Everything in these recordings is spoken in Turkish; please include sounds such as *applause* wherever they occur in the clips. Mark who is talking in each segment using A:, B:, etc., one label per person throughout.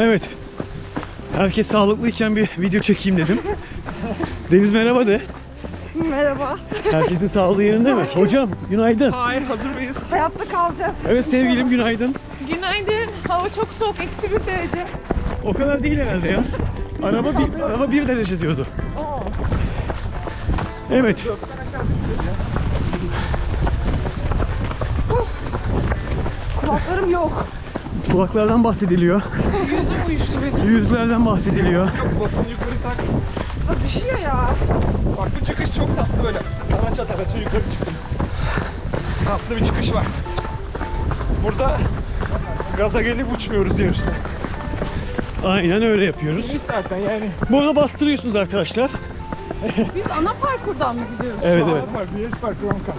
A: Evet. Herkes sağlıklıyken bir video çekeyim dedim. Deniz merhaba de.
B: Merhaba.
A: Herkesin sağlığı yerinde mi? Hocam günaydın.
C: Hayır hazır mıyız?
B: Hayatta kalacağız.
A: Evet sevgilim günaydın.
D: Günaydın. Hava çok soğuk. Eksi bir derece.
A: O kadar değil herhalde ya. Araba bir, araba bir derece diyordu. Evet.
B: Kulaklarım yok.
A: Kulaklardan bahsediliyor.
D: Yüzüm uyuştu benim.
A: Yüzlerden bahsediliyor.
C: Basını yukarı tak.
B: Ha, düşüyor ya.
C: Bak bu çıkış çok tatlı böyle. Sana çat arası yukarı çıktım. Tatlı bir çıkış var. Burada gaza gelip uçmuyoruz yarışta.
A: Aynen öyle yapıyoruz.
C: Biz zaten yani.
A: Burada bastırıyorsunuz arkadaşlar.
D: Biz ana parkurdan mı gidiyoruz?
A: Evet evet.
C: Var, bir yarış var Kronka.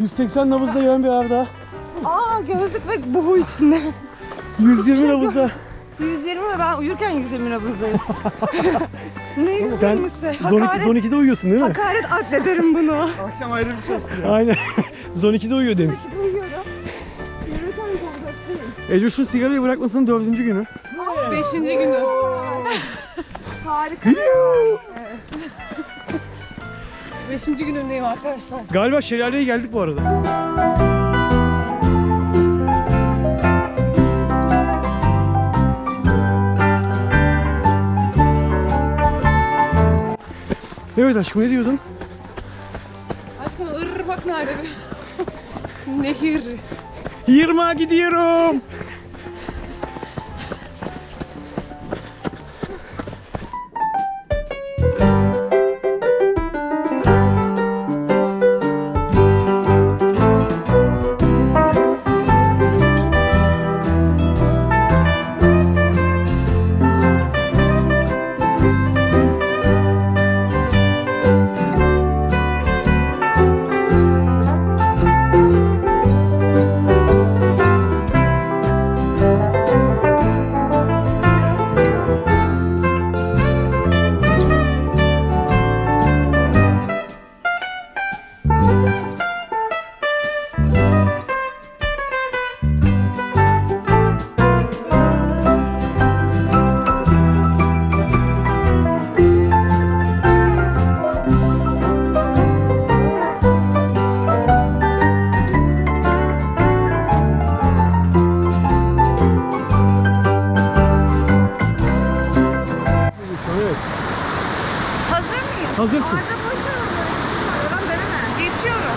A: 180 nabızda gelen bir Arda.
B: Aa gözlük ve buhu içinde.
A: 120 nabızda.
B: 120 ve ben uyurken 120 nabızdayım. *laughs* ne
A: Sen
B: 120'si?
A: zon,
B: Hakaret,
A: 12'de uyuyorsun değil mi?
B: hakaret addederim bunu.
C: Akşam ayrı bir çalıştı ya.
A: Aynen. *laughs* zon 2'de uyuyor Deniz.
B: Uyuyorum. Yürürken korkaklıyım.
A: Ece şu sigarayı bırakmasının dördüncü günü.
D: Beşinci günü. *laughs*
B: Harika.
D: Beşinci günündeyim arkadaşlar.
A: Galiba şelaleye geldik bu arada. Evet aşkım ne diyordun?
D: Aşkım ırr bak nerede. *laughs* Nehir.
A: Yirma gidiyorum.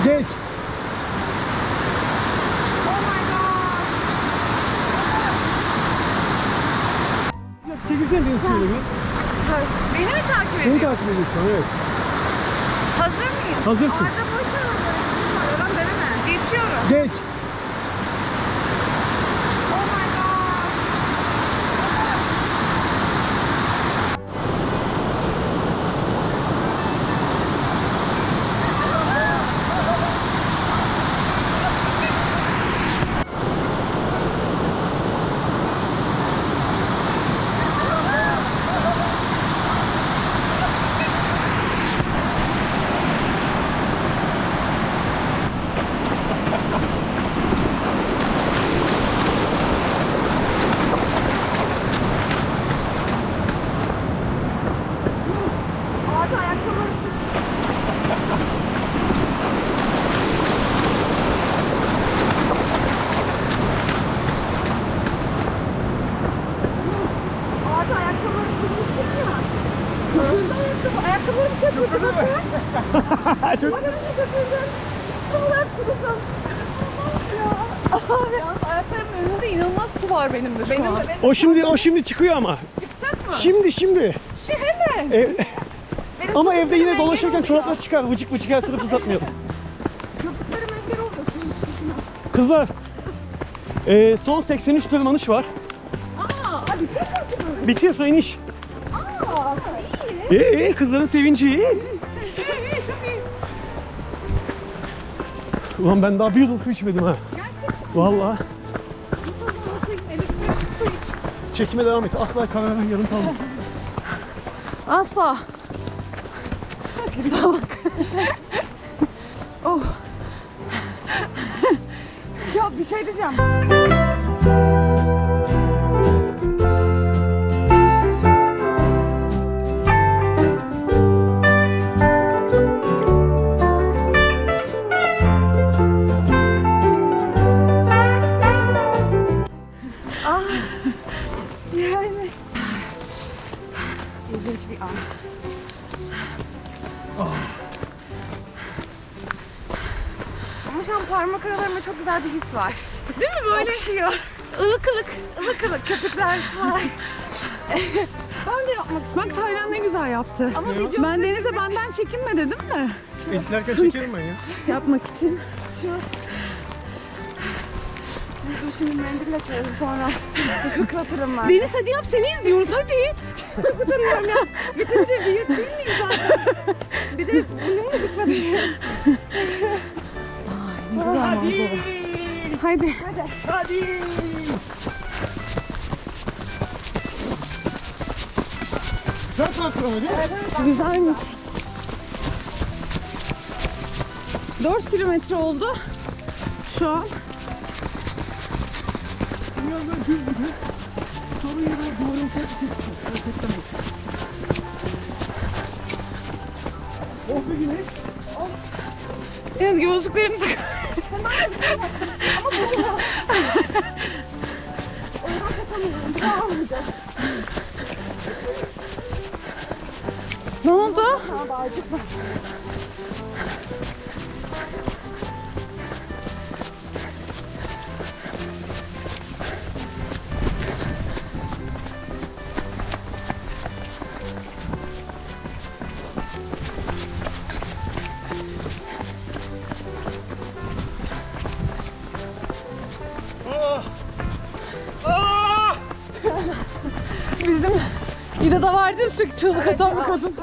A: Geç. Çekilsene Deniz şöyle bir.
D: Beni mi takip
A: Seni
D: ediyor?
A: takip ediyor şu an evet.
D: Hazır mıyım?
A: Hazırsın.
B: Arda. Lan deneme.
D: Geçiyorum.
A: Geç.
B: Oh my god. Arda ayakkabılarım Arda ayakkabılarım sürmüştüm ya. Köpürdü ayakkabı. Ayakkabılarım köpürdü bakın.
A: Çok
B: Ayakkabılarım köpürdü. Soğuk kurusam. Ya. Abi.
D: Yalnız ayaklarımın önünde inanılmaz su var benim de şu
B: Benim
D: an.
B: de benim.
A: O şimdi o şimdi çıkıyor ama.
D: Çıkacak mı?
A: Şimdi şimdi.
D: Şey hemen.
A: Ev-
B: benim
A: ama evde yine dolaşırken çoraplar çıkar. Vıcık vıcık her tarafı ıslatmayalım.
B: Köpüklerim engel oluyor.
A: Kızlar. e, son 83 tırmanış var.
D: Aa, abi
A: Bitiyor sonra iniş.
B: Aa, iyi.
A: İyi iyi kızların sevinci iyi. Ulan ben daha bir yudum su içmedim ha. Vallahi. Çekime devam et. Asla kamera yarım kalmaz. *laughs*
B: Asla. Salak. oh. *laughs* ya bir şey diyeceğim. Ama şu an parmak aralarımda çok güzel bir his var. Değil mi böyle? Okşuyor. Ilık ılık. Ilık ılık. Köpükler sular. *laughs* ben de yapmak istiyorum.
D: Bak Taylan ne güzel yaptı.
B: Ama video
D: Ben Deniz'e benden çekinme dedim mi?
A: Editlerken çekerim ben ya.
D: Yapmak için.
B: Dur şimdi mendille çözelim sonra. *laughs* Hıklatırım ben.
D: Deniz hadi yap seni izliyoruz hadi.
B: Çok utanıyorum ya. Bitince büyük değil miyim zaten? Bir de bunu mu hıklatayım?
D: Ne güzel manzara. Hadi.
A: Hadi. Sen kalkın hadi.
D: Güzelmiş. 4 kilometre oldu. Şu an.
A: Dünyadan düz gibi. Sorun yeri duvarın bak. Oh be güneş.
D: Deniz gözlüklerini tak. ne oldu? İda'da vardı ya sürekli çığlık atan bir kadın.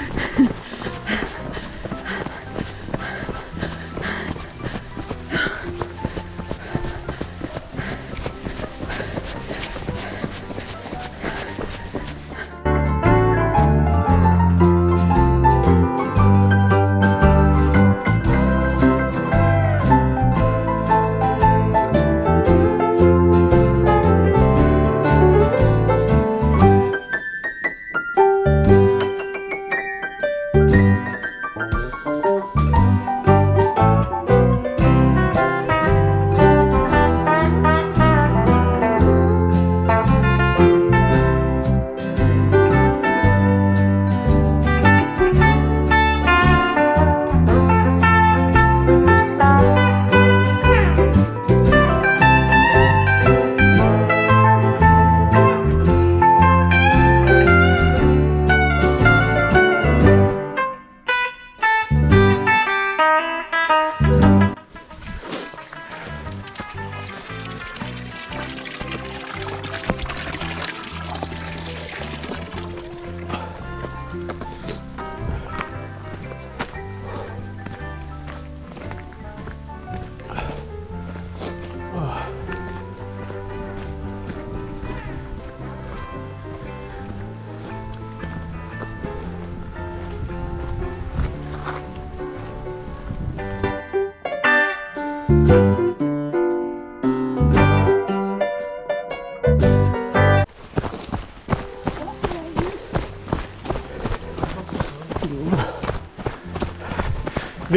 D: *laughs*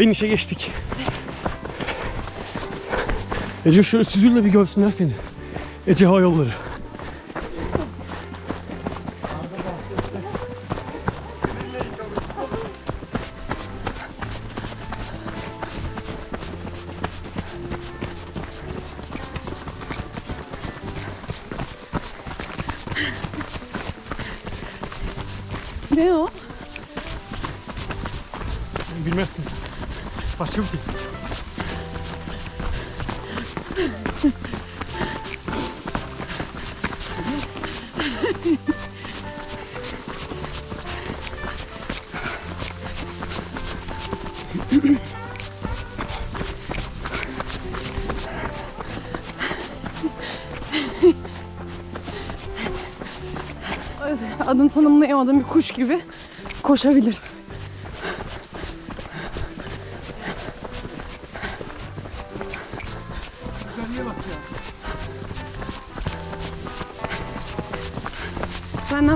A: Veniş'e geçtik. Ece şöyle süzül bir görsünler seni. Ece Hava Yolları.
D: Ne o?
A: Bilmezsin sen. Başım değil.
D: adını tanımlayamadığım bir kuş gibi koşabilir.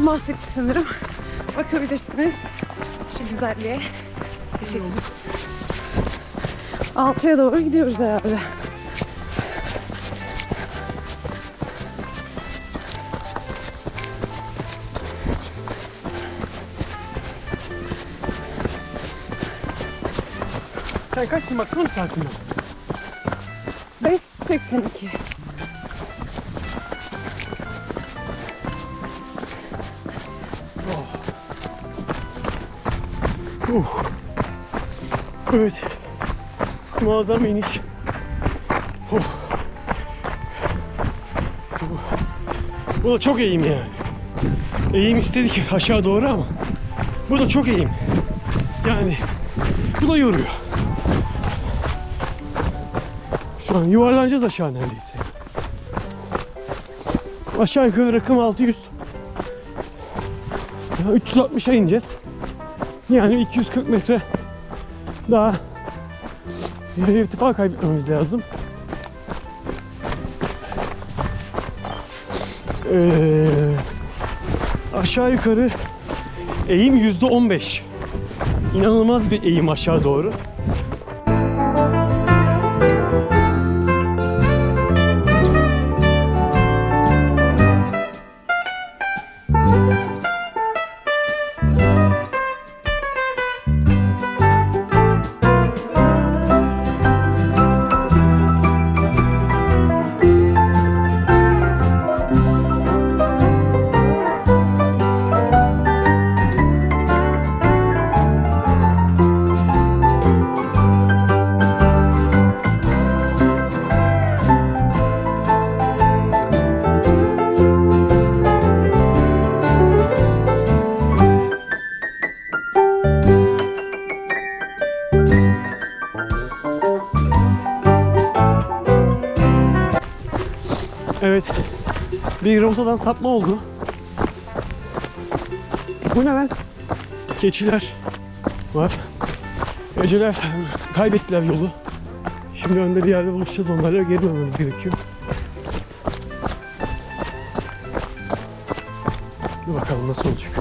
D: Benden bahsetti sanırım. Bakabilirsiniz şu güzelliğe. Teşekkür ederim. Altıya doğru gidiyoruz herhalde.
A: Sen kaçsın baksana bir saatinden.
D: 5.82.
A: Evet. Muazzam iniş. Oh. Bu da çok eğim yani. Eğim istedik aşağı doğru ama bu da çok eğim. Yani bu da yoruyor. Şu an yuvarlanacağız aşağı neredeyse. Aşağı yukarı rakım 600. Ya 360'a ineceğiz. Yani 240 metre daha irtifa kaybetmemiz lazım. Ee, aşağı yukarı eğim yüzde 15. İnanılmaz bir eğim aşağı doğru. Bir rotadan sapma oldu. Bu ne lan? Keçiler var. Eceler kaybettiler yolu. Şimdi önde bir yerde buluşacağız onlarla geri dönmemiz gerekiyor. Dur bakalım nasıl olacak.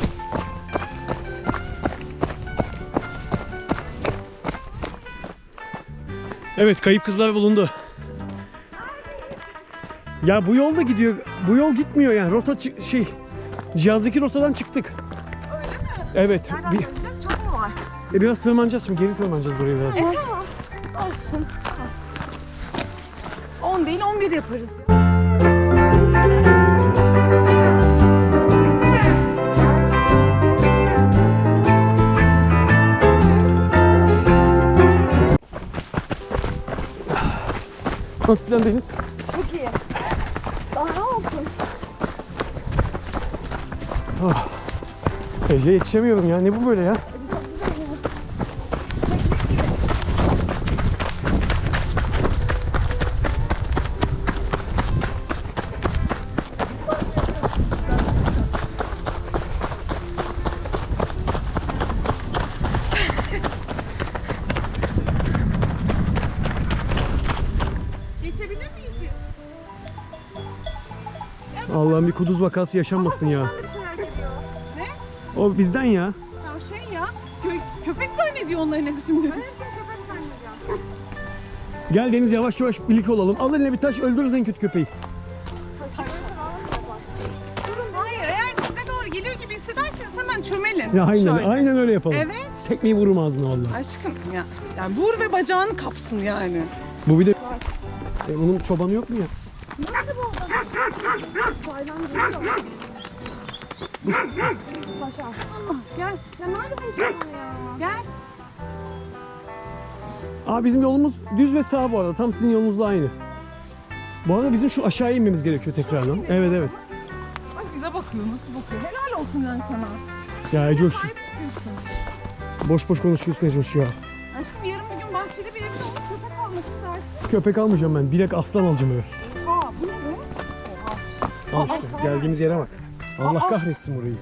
A: Evet kayıp kızlar bulundu. Ya bu yolda gidiyor. Bu yol gitmiyor yani. Rota şey cihazdaki rotadan çıktık. Öyle mi? Evet.
B: Nereden
A: Bir,
B: döneceğiz? Çok mu var?
A: e, biraz tırmanacağız şimdi. Geri tırmanacağız buraya biraz.
D: Olsun. Olsun. 10 değil 11 yaparız.
A: Nasıl plan Deniz?
D: Çok iyi. Daha ne olsun?
A: Ece yetişemiyorum ya. Ne bu böyle ya? Allah'ım bir kuduz vakası yaşanmasın ya. O bizden ya.
D: Ya şey ya, kö- köpek zannediyor onların hepsini.
A: Gel Deniz yavaş yavaş birlik olalım. Al eline bir taş öldürürüz en kötü köpeği.
D: Hayır, eğer size doğru geliyor gibi hissederseniz hemen çömelin.
A: Ya aynen,
D: Şöyle.
A: aynen öyle yapalım.
D: Evet.
A: Tekmeyi vururum ağzına vallahi.
D: Aşkım ya. Yani vur ve bacağını kapsın yani.
A: Bu bir de... E, bunun çobanı yok mu ya?
B: Gel. Ya nerede bu ya?
D: Gel.
A: Aa bizim yolumuz düz ve sağ bu arada. Tam sizin yolunuzla aynı. Bu arada bizim şu aşağıya inmemiz gerekiyor tekrardan. Evet evet.
D: Bak bize bakıyor, nasıl bakıyor. Helal olsun yani sana.
A: Ya Ecoş boş boş konuşuyorsun Ecoş ya.
D: Aşkım yarın bir gün bahçeli bir evde olup köpek almak istersin.
A: Köpek almayacağım ben. Bilek aslan alacağım eve.
D: Aa bu ne be?
A: Al işte. Geldiğimiz yere bak. Allah kahretsin burayı.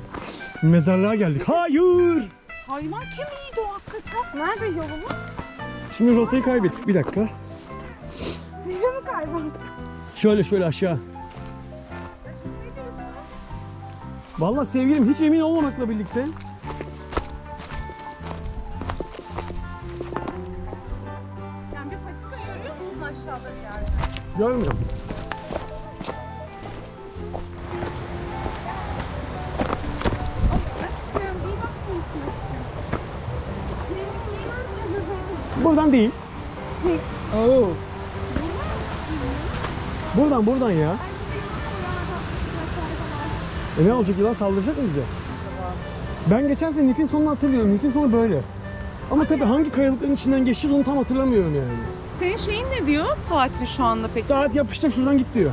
A: Mezarlığa geldik. Hayır!
D: Hayvan kim iyiydi o hakikaten?
B: Nerede yolumuz?
A: Şimdi rotayı kaybettik. Bir dakika.
B: Nereye mi kaybolduk?
A: Şöyle şöyle aşağı. Vallahi sevgilim hiç emin olmamakla birlikte
D: Yani bir patika görüyor musun aşağıda bir yerde?
A: görmüyorum. Buradan değil. *laughs*
B: Oo.
A: Buradan buradan ya. E ne olacak yılan saldıracak mı bize? Ben geçen sene Nif'in sonunu hatırlıyorum. Nif'in sonu böyle. Ama tabii hangi kayalıkların içinden geçeceğiz onu tam hatırlamıyorum yani.
D: Senin şeyin ne diyor saatin şu anda peki?
A: Saat yapıştır şuradan git diyor.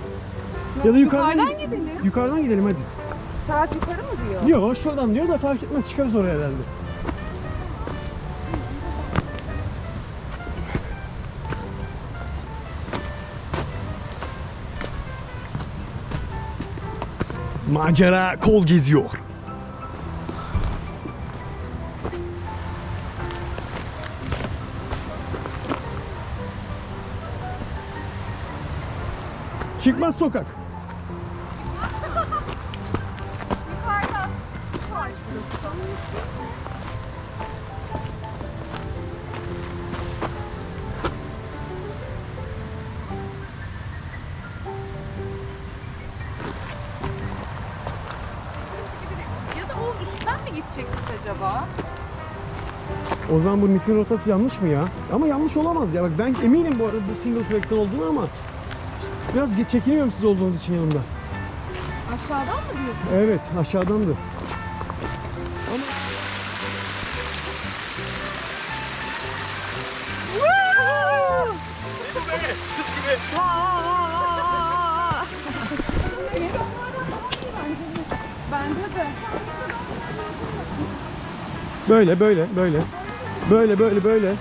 A: Ya da yukarıdan,
D: Yukarıdan gidelim.
A: Yukarıdan gidelim hadi.
B: Saat yukarı mı diyor?
A: Yok şuradan diyor da fark etmez çıkarız oraya herhalde. Macera kol geziyor. Çıkmaz sokak.
D: O
A: zaman bu Nif'in rotası yanlış mı ya? Ama yanlış olamaz ya. Bak ben eminim bu arada bu single track'ten olduğunu ama işte biraz çekiniyorum siz olduğunuz için yanımda.
D: Aşağıdan mı diyorsun?
A: Evet aşağıdandı.
D: Bence de.
A: Böyle böyle böyle. Böyle böyle böyle.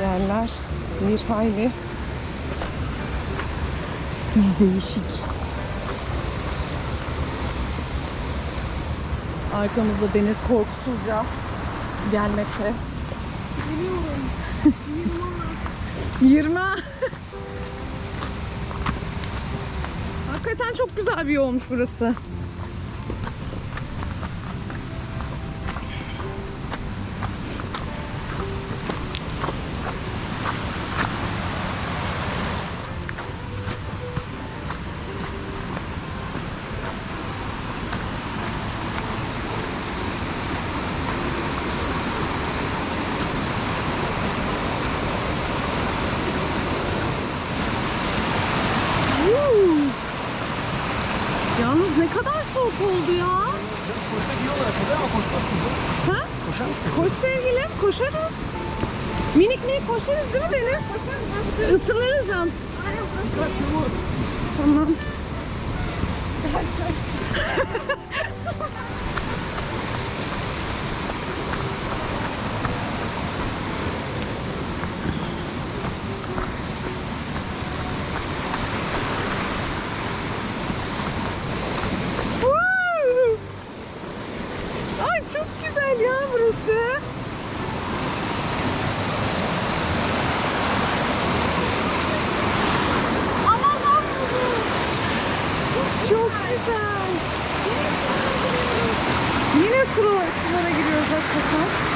B: Yerler bir hayli bir değişik. Arkamızda deniz korkusuzca gelmekte. Geliyorum. Yirma. *laughs* Hakikaten çok güzel bir yolmuş burası. Woo! Yalnız ne kadar soğuk oldu ya.
A: Koşsak iyi olarak kadar ama koşmazsınız.
B: Ha?
A: Koşar mısınız?
B: Koş sevgilim, koşarız. Minik minik koşarız değil mi Deniz? Isınırız hem. Tamam. Woo! Ay çok güzel ya burası. Aman Allah'ım. Çok güzel. Yine sıra, sıralara giriyoruz hakikaten.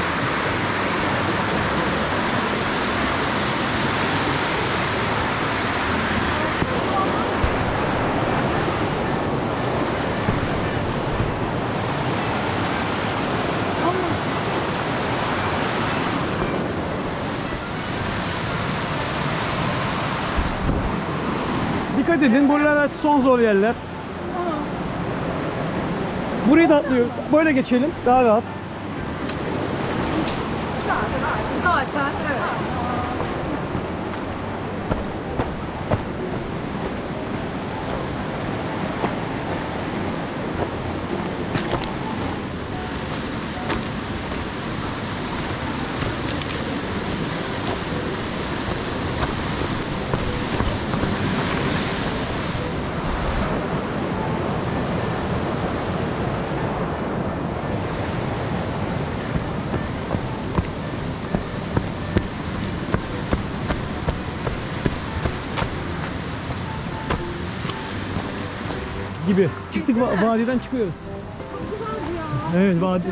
A: Dikkat edin buralar son zor yerler. Burayı da atlıyoruz. Böyle geçelim daha rahat.
B: zaten. Evet.
A: Gibi. Çıktık va- vadiden çıkıyoruz. Evet vadi.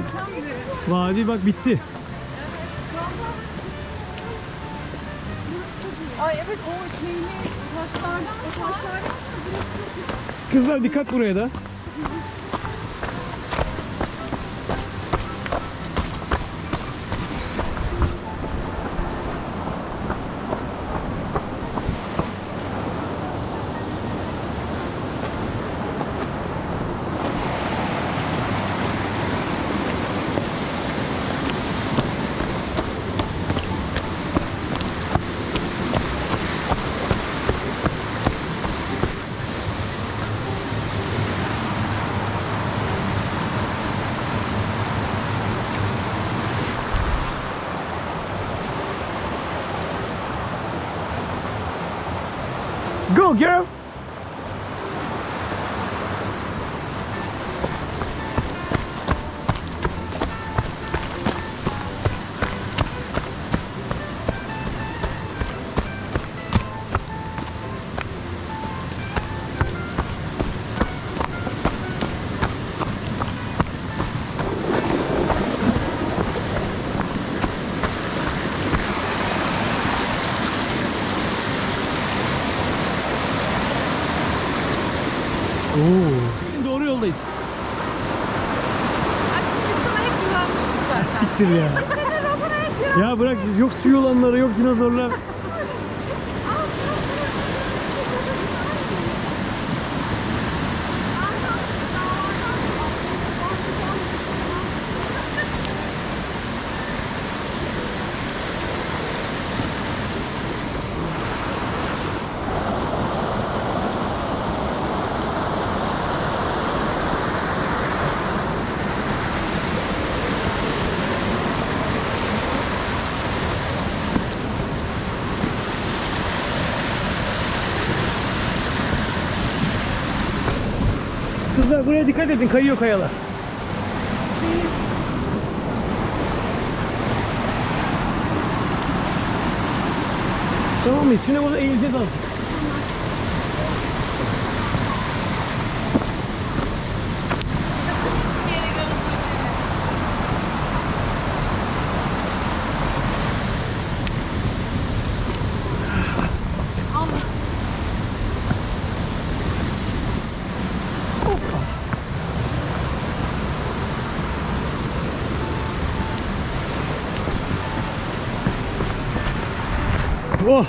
A: Vadi bak bitti.
D: Ay evet o şeyli taşlardan taşlardan
A: Kızlar dikkat buraya da. on, girl. Siktir ya. ya bırak yok su yılanları yok dinozorlar. Kızlar buraya dikkat edin kayıyor kayalar. Tamam mıyız? Şimdi burada eğileceğiz azıcık. Oh!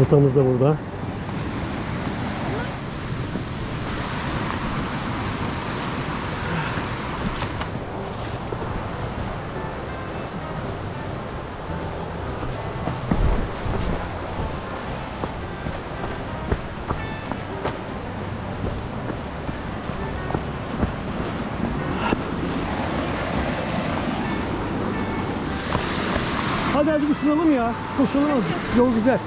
A: Rotamız da burada. Isınalım ya. Koşalım azıcık. Yol güzel.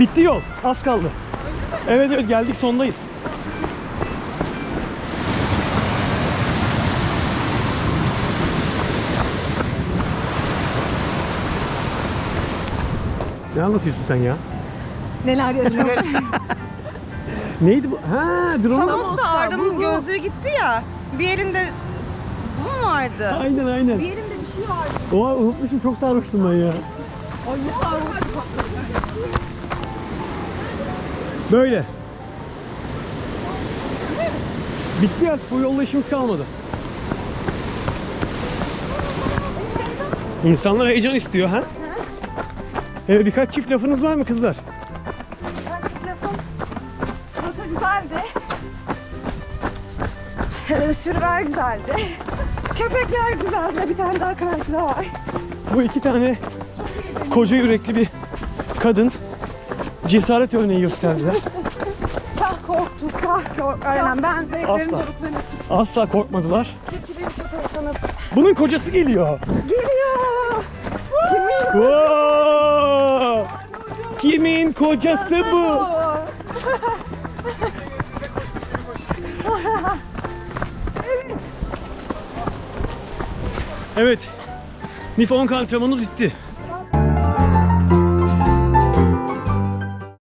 A: Bitti yol. Az kaldı. Evet evet geldik sondayız. Ne anlatıyorsun sen ya?
B: Neler yaşanıyor? *laughs*
A: Neydi bu? Ha drone.
B: Samos da Arda'nın gözlüğü gitti ya bir elinde bu mu vardı?
A: Aynen aynen.
B: Bir elimde bir şey vardı.
A: Oha unutmuşum çok sarhoştum ben ya.
D: Ay ne sarhoştum.
A: Böyle. Bitti artık bu yolda işimiz kalmadı. İnsanlar heyecan istiyor ha? He? Ee, birkaç çift lafınız var mı kızlar?
B: Sürüler güzeldi. Köpekler güzeldi. Bir tane daha karşıda var.
A: Bu iki tane koca yürekli bir kadın cesaret örneği gösterdiler.
B: Kah korktuk, kah korktuk. Aynen ben zevklerin
A: Asla. Asla korkmadılar.
B: Keçi bir sanıp.
A: Bunun kocası geliyor.
B: Geliyor. Kimin
A: Wow! Kimin kocası bu? Evet. Nifon antrenmanı bitti.